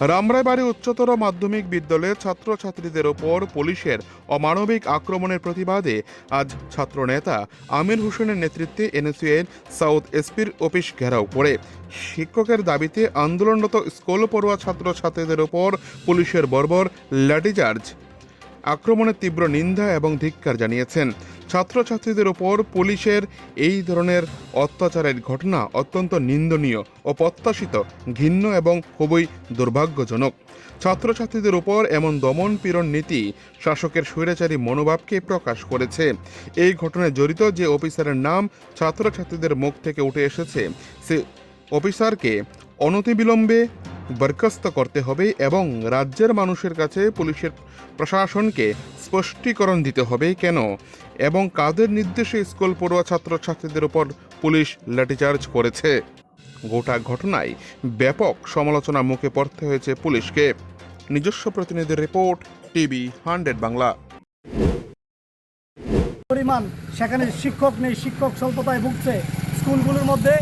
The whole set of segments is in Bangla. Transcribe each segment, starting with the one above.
রামরায়বাড়ি উচ্চতর মাধ্যমিক বিদ্যালয়ের ছাত্রছাত্রীদের ওপর পুলিশের অমানবিক আক্রমণের প্রতিবাদে আজ ছাত্রনেতা আমির হোসেনের নেতৃত্বে এনএসইউএর সাউথ এসপির অফিস ঘেরাও করে। শিক্ষকের দাবিতে আন্দোলনরত স্কুল পড়ুয়া ছাত্রছাত্রীদের ওপর পুলিশের বর্বর লাঠিচার্জ আক্রমণের তীব্র নিন্দা এবং ধিক্কার জানিয়েছেন। ছাত্রছাত্রীদের ওপর পুলিশের এই ধরনের অত্যাচারের ঘটনা অত্যন্ত নিন্দনীয় ও প্রত্যাশিত, ঘিন্ন এবং খুবই দুর্ভাগ্যজনক। ছাত্রছাত্রীদের উপর এমন দমন পীড়ন নীতি শাসকের স্বৈরাচারী মনোভাবকে প্রকাশ করেছে। এই ঘটনায় জড়িত যে অফিসারের নাম ছাত্রছাত্রীদের মুখ থেকে উঠে এসেছে, সে অফিসারকে অনতিবিলম্বে বরখাস্ত করতে হবে এবং রাজ্যের মানুষের কাছে পুলিশের প্রশাসনকে স্পষ্টীকরণ দিতে হবে, কেন? এবং কাদের নির্দেশে স্কুল পড়ুয়া ছাত্রছাত্রীদের উপর পুলিশ লাঠিচার্জ করেছে? গোটা ঘটনায় ব্যাপক সমালোচনার মুখে পড়তে হয়েছে পুলিশকে। নিজস্ব প্রতিনিধির রিপোর্ট, টিভি হান্ড্রেড বাংলা। পরিমাণ, সেখানে শিক্ষক নেই, শিক্ষক স্বল্পতায় ভুগছে। স্কুলগুলোর মধ্যে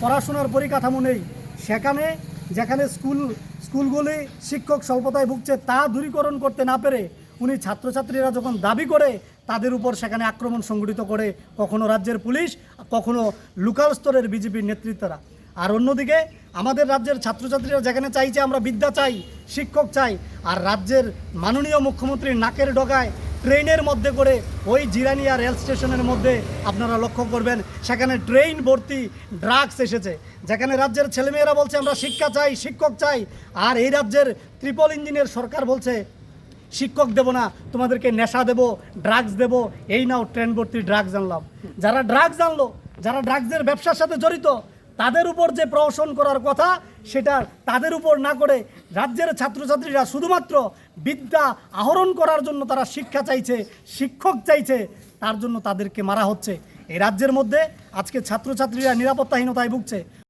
পড়াশোনার পরিকাঠামো নেই। সেখানে, যেখানে স্কুল, স্কুলগুলি শিক্ষক স্বল্পতায় ভুগছে, তা দূরীকরণ করতে না পেরে উনি ছাত্রছাত্রীরা যখন দাবি করে, তাদের উপর সেখানে আক্রমণ সংগঠিত করে, কখনো রাজ্যের পুলিশ, কখনো লোকাল স্তরের বিজেপির নেতৃত্বরা। আর অন্যদিকে, আমাদের রাজ্যের ছাত্রছাত্রীরা যেখানে চাইছে আমরা বিদ্যা চাই, শিক্ষক চাই, আর রাজ্যের মাননীয় মুখ্যমন্ত্রীর নাকের ডগায় ট্রেনের মধ্যে করে ওই জিরানিয়া রেল স্টেশনের মধ্যে আপনারা লক্ষ্য করবেন, সেখানে ট্রেন ভর্তি ড্রাগস এসেছে। যেখানে রাজ্যের ছেলেমেয়েরা বলছে, আমরা শিক্ষা চাই, শিক্ষক চাই। আর এই রাজ্যের ত্রিপল ইঞ্জিনের সরকার বলছে শিক্ষক দেব না, তোমাদেরকে নেশা দেব ড্রাগস দেব। এই নাও ট্রেন ভর্তি ড্রাগস আনলাম। যারা ড্রাগস আনলো, যারা ড্রাগসের ব্যবসার সাথে জড়িত, তাদের উপর যে প্রহসন করার কথা, সেটা তাদের উপর না করে রাজ্যের ছাত্রছাত্রীরা শুধুমাত্র বিদ্যা আহরণ করার জন্য তারা শিক্ষা চাইছে, শিক্ষক চাইছে, তার জন্য তাদেরকে মারা হচ্ছে। এই রাজ্যের মধ্যে আজকে ছাত্রছাত্রীরা নিরাপত্তাহীনতায় ভুগছে।